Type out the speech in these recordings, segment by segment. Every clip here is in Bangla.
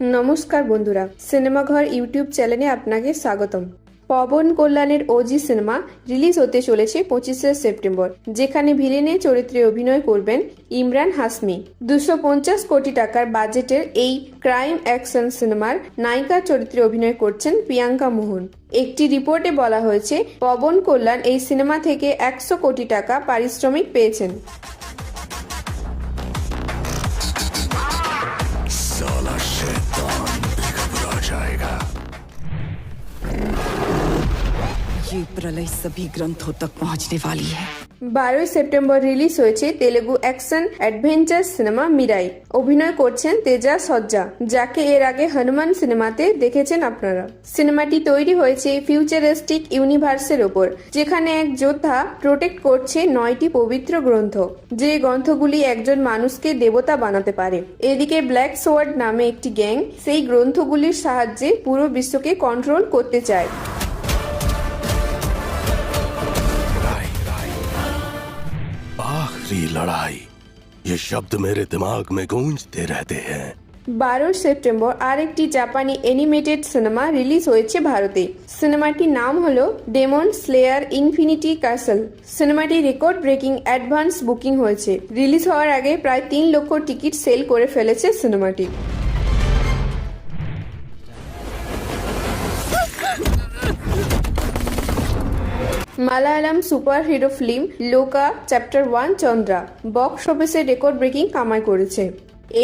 নমস্কার বন্ধুরা সিনেমা ঘর ইউটিউব চ্যানেলে আপনাকে স্বাগতম। পবন কল্যাণের ওজি সিনেমা রিলিজ হতে চলেছে পঁচিশে সেপ্টেম্বর, যেখানে ভিলেনের চরিত্রে অভিনয় করবেন ইমরান হাসমি দুশো পঞ্চাশ কোটি টাকার বাজেটের এই ক্রাইম অ্যাকশন সিনেমার নায়িকার চরিত্রে অভিনয় করছেন প্রিয়াঙ্কা মোহন। একটি রিপোর্টে বলা হয়েছে, পবন কল্যাণ এই সিনেমা থেকে একশো কোটি টাকা পারিশ্রমিক পেয়েছেন। ये प्रलय सभी ग्रंथों तक पहुंचने वाली है বারোই সেপ্টেম্বর রিলিজ হয়েছে Telugu action adventure cinema Mirai অভিনয় করছেন তেজা সজ্জা যাকে এর আগে হনুমান সিনেমাতে দেখেছেন আপনারা সিনেমাটি তৈরি হয়েছে ফিউচারিস্টিক ইউনিভার্সের ওপর যেখানে এক যোদ্ধা প্রোটেক্ট করছে নয়টি পবিত্র গ্রন্থ যে গ্রন্থগুলি একজন মানুষকে দেবতা বানাতে পারে এদিকে ব্ল্যাক সোয়ার্ড নামে একটি গ্যাং সেই গ্রন্থগুলির সাহায্যে পুরো বিশ্বকে কন্ট্রোল করতে চায় आखिरी लड़ाई ये शब्द मेरे दिमाग में गूंजते रहते हैं বারো সেপ্টেম্বর আরেকটি জাপানি অ্যানিমেটেড সিনেমা রিলিজ হয়েছে ভারতে সিনেমাটির নাম হলো ডেমন স্লেয়ার ইনফিনিটি ক্যাসেল সিনেমাটি রেকর্ড ব্রেকিং অ্যাডভান্স বুকিং হয়েছে রিলিজ হওয়ার আগে প্রায় তিন লক্ষ টিকিট সেল করে ফেলেছে সিনেমাটি Malayalam super hero film Lokah, chapter one, Chandra. Box অফিসে রেকর্ড ব্রেকিং কামাই করেছে।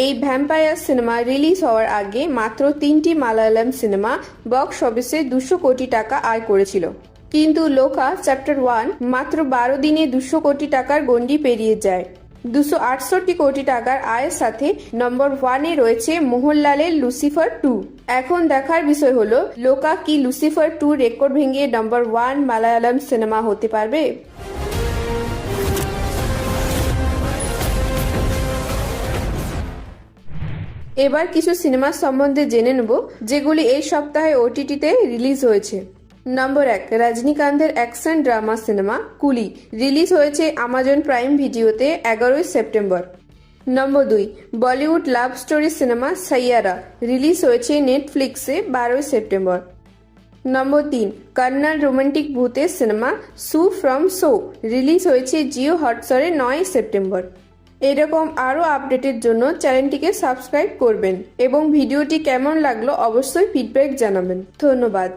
এই ভ্যাম্পায়ার সিনেমা রিলিজ হওয়ার আগে মাত্র তিনটি মালায়ালাম সিনেমা বক্স অফিসে দুশো কোটি টাকা আয় করেছিল। কিন্তু লোকা, চ্যাপ্টার ওয়ান, মাত্র বারো দিনে দুশো কোটি টাকার গণ্ডি পেরিয়ে যায়। দুশো আটষট্টি কোটি টাকার আয়ের সাথে নম্বর ওয়ানে রয়েছে মোহনলালের লুসিফার টু। এখন দেখার বিষয় হলো, লোকা কি লুসিফার টু রেকর্ড ভেঙে নম্বর ওয়ান মালায়ালাম সিনেমা হতে পারবে? এবার কিছু সিনেমা সম্বন্ধে জেনে নেব, যেগুলি এই সপ্তাহে ওটিটিতে রিলিজ হয়েছে। নম্বর এক, রজনীকান্তের action drama cinema Coolie. Release হয়েছে আমাজন প্রাইম ভিডিওতে এগারোই সেপ্টেম্বর। নম্বর দুই, Bollywood love story cinema Saiyaara. Release হয়েছে নেটফ্লিক্সে বারোই সেপ্টেম্বর। নম্বর তিন কন্নড় রোমান্টিক ভূতের cinema Su from So. Release হয়েছে জিও হটস্টারে নয় সেপ্টেম্বর। এরকম আরও আপডেটের জন্য চ্যানেলটিকে সাবস্ক্রাইব করবেন এবং ভিডিওটি কেমন লাগল অবশ্যই ফিডব্যাক জানাবেন। ধন্যবাদ।